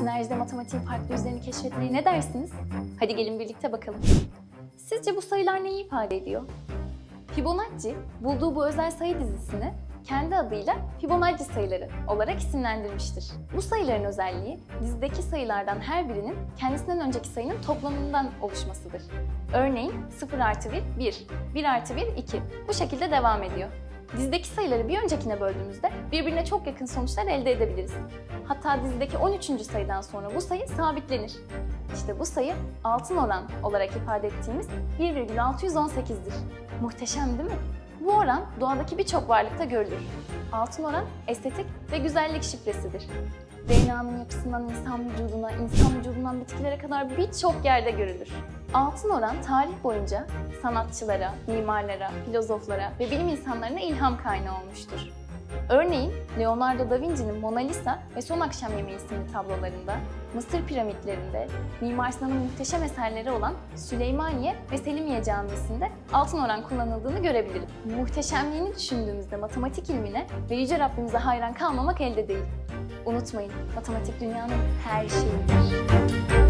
Sinerjide matematiğin farklı yüzlerini keşfetmeye ne dersiniz? Hadi gelin birlikte bakalım. Sizce bu sayılar neyi ifade ediyor? Fibonacci, bulduğu bu özel sayı dizisini kendi adıyla Fibonacci sayıları olarak isimlendirmiştir. Bu sayıların özelliği dizideki sayılardan her birinin kendisinden önceki sayının toplamından oluşmasıdır. Örneğin 0 artı 1, 1, 1 artı 1, 2. Bu şekilde devam ediyor. Dizdeki sayıları bir öncekine böldüğümüzde birbirine çok yakın sonuçlar elde edebiliriz. Hatta dizideki 13. sayıdan sonra bu sayı sabitlenir. İşte bu sayı altın oran olarak ifade ettiğimiz 1,618'dir. Muhteşem değil mi? Bu oran doğadaki birçok varlıkta görülür. Altın oran estetik ve güzellik şifresidir. DNA'nın yapısından insan vücuduna, insan vücudundan bitkilere kadar birçok yerde görülür. Altın oran tarih boyunca sanatçılara, mimarlara, filozoflara ve bilim insanlarına ilham kaynağı olmuştur. Örneğin Leonardo da Vinci'nin Mona Lisa ve Son Akşam Yemeği isimli tablolarında, Mısır piramitlerinde, Mimar Sinan'ın muhteşem eserleri olan Süleymaniye ve Selimiye Camisi'nde altın oran kullanıldığını görebilirim. Muhteşemliğini düşündüğümüzde matematik ilmine ve Yüce Rabbimize hayran kalmamak elde değil. Unutmayın, matematik dünyanın her şeyidir.